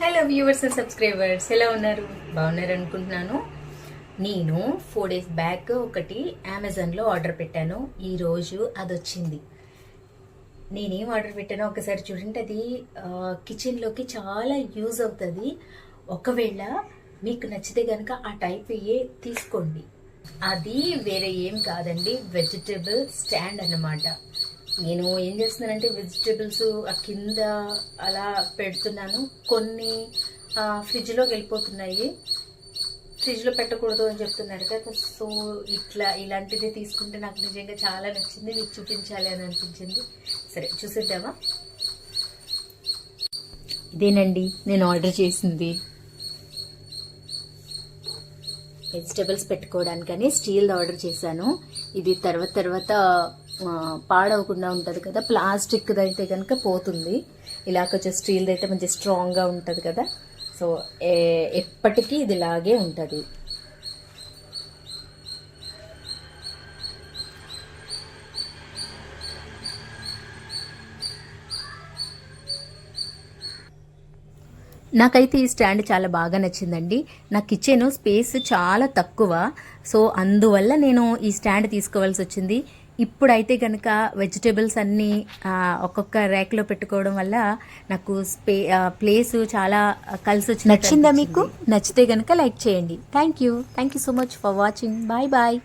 Hello viewers and subscribers ఎలా ఉన్నారు? బాగున్నారు అనుకుంటున్నాను. నేను ఫోర్ డేస్ బ్యాక్ ఒకటి అమెజాన్లో ఆర్డర్ పెట్టాను. ఈరోజు అది వచ్చింది నేనేం ఆర్డర్ పెట్టానో ఒకసారి చూడండి. అది కిచెన్లోకి చాలా యూజ్ అవుతుంది. ఒకవేళ మీకు నచ్చితే కనుక ఆ టైప్ ఏ తీసుకోండి. అది వేరే ఏం కాదండి. వెజిటబుల్ స్టాండ్ అన్నమాట. నేను ఏం చేస్తున్నానంటే వెజిటేబుల్స్ ఆ కింద అలా పెడుతున్నాను. కొన్ని ఫ్రిడ్జ్లోకి వెళ్ళిపోతున్నాయి. ఫ్రిడ్జ్లో పెట్టకూడదు అని చెప్తున్నారు కదా. సో ఇట్లా ఇలాంటిది తీసుకుంటే నాకు నిజంగా చాలా నచ్చింది. మీకు చూపించాలి అని అనిపించింది. సరే చూసేద్దామా? ఇదేనండి నేను ఆర్డర్ చేసింది. వెజిటేబుల్స్ పెట్టుకోవడానికని స్టీల్ ఆర్డర్ చేశాను. ఇది తర్వాత తర్వాత పాడవకుండా ఉంటుంది కదా. ప్లాస్టిక్ది అయితే కనుక పోతుంది. ఇలా కొంచెం స్టీల్ అయితే మంచి స్ట్రాంగ్గా ఉంటుంది కదా. సో ఏ- ఎప్పటికీ ఇది ఇలాగే ఉంటుంది. నాకైతే ఈ స్టాండ్ చాలా బాగా నచ్చిందండి. నా కిచెన్ స్పేస్ చాలా తక్కువ. సో అందువల్ల నేను ఈ స్టాండ్ తీసుకోవాల్సి వచ్చింది. ఇప్పుడైతే కనుక వెజిటేబుల్స్ అన్నీ ఒక్కొక్క ర్యాక్లో పెట్టుకోవడం వల్ల నాకు స్పే ప్లేస్ చాలా కలిసి వచ్చి నచ్చిందా మీకు? నచ్చితే కనుక లైక్ చేయండి. Thank you thank you so much for watching bye bye